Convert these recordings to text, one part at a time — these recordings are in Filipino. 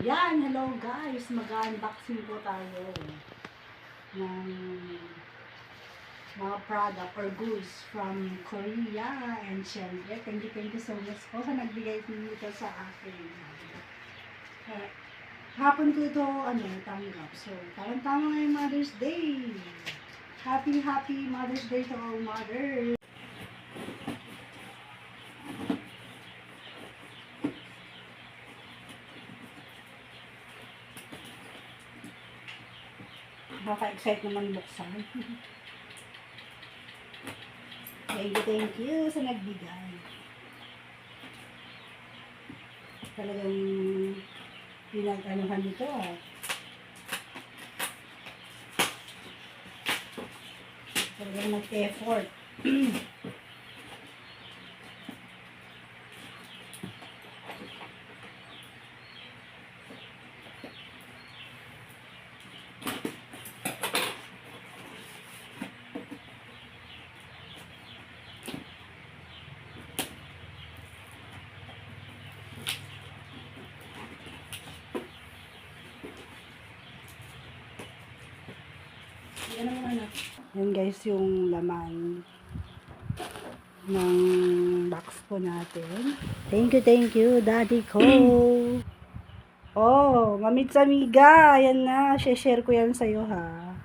Yan, hello guys. Mag-unboxing po tayo ng mga product or goods from Korea and syempre, thank you, thank you so much po sa nagbigay nito sa akin. Uh, hapon ko ito, ano, tanggap. So, tamang-tama ngayong Mother's Day. Happy, happy Mother's Day to all mothers. Nakaka-excite naman buksan. thank you, thank you sa nagbigay. Talagang pinag-anuhan nito ah. Talagang nag-effort. Yan guys yung laman ng box po natin. Thank you, thank you, daddy ko. oh, mamit sa amiga. Yan na. Share ko yan sa'yo ha.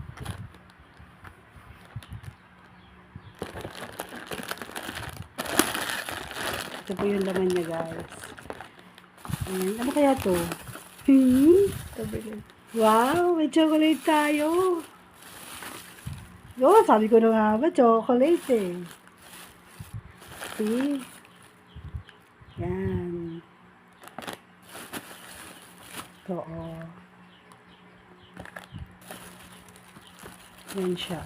Ito po yung laman niya guys. Ayan. Ano kaya to? Hmm? Wow, may chocolate tayo. Yo, sabi ko na nga ba, chocolate eh. See? Yan. Ito, oh. Yan siya.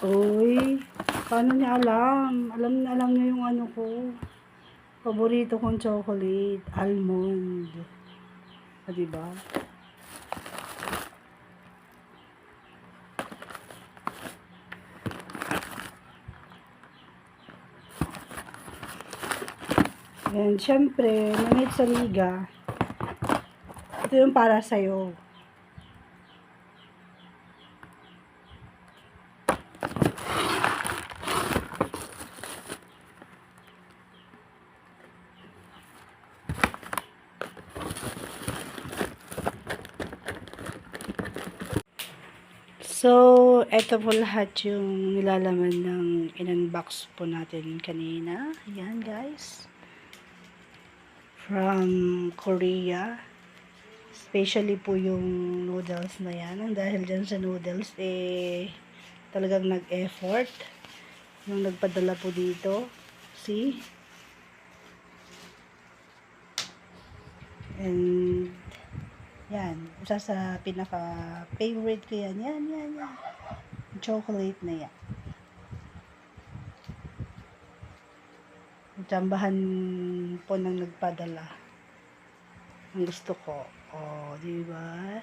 Uy, paano niya alam? Alam na alam niya yung ano ko. Paborito kong chocolate, almond. Ah, diba? And syempre, manit sa miga. Ito yung para sa'yo. So, eto po lahat yung nilalaman ng in-unbox po natin kanina. Ayan, guys. From Korea. Especially po yung noodles na yan. Dahil dyan sa noodles, eh, talagang nag-effort. Yung nagpadala po dito. See? And, yan. Isa sa pinaka-favorite ko yan. Yan, yan, yan. Chocolate na yan. Tsambahan po ng nagpadala. Ang gusto ko. Oh, di ba?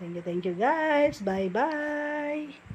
Thank you, thank you guys. Bye-bye.